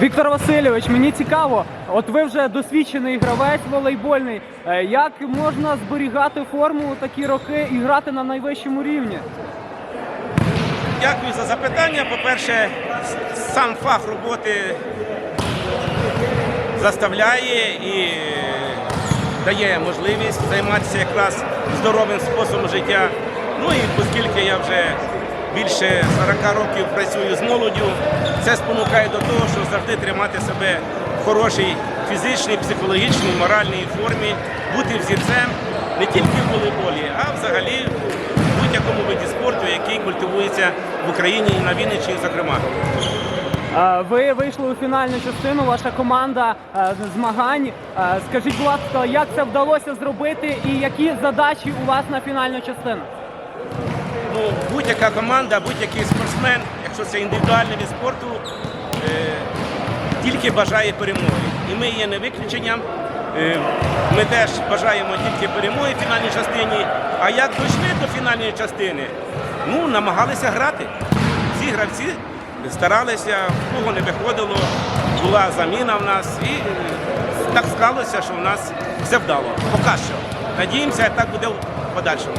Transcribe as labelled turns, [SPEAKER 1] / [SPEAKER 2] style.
[SPEAKER 1] Віктор Васильович, мені цікаво, от ви вже досвідчений гравець волейбольний. Е, Як можна зберігати форму такі роки і грати на найвищому рівні?
[SPEAKER 2] Дякую за запитання. По-перше, сам фах роботи заставляє і дає можливість займатися якраз здоровим способом життя. Ну і оскільки я вже більше 40 років працюю з молоддю, це спонукає до того, щоб завжди тримати себе в хорошій фізичній, психологічній, моральній формі, бути взірцем не тільки в волейболі, а взагалі в будь-якому виді спорту, який культивується в Україні і на Вінниччині, зокрема.
[SPEAKER 1] Ви вийшли у фінальну частину, ваша команда е, змагань. Е, Скажіть, будь ласка, як це вдалося зробити і які задачі у вас на фінальну частину?
[SPEAKER 2] Ну, будь-яка команда, будь-який спортсмен, якщо це індивідуальний від спорту, е, тільки бажає перемоги. І ми є не виключенням. Е, ми теж бажаємо тільки перемоги в фінальній частині. А як дійшли до фінальної частини, ну, намагалися грати. Всі гравці старалися, в кого не виходило, була заміна в нас. І е, так склалося, що в нас все вдало. Поки що. Надіємося, так буде в подальшому.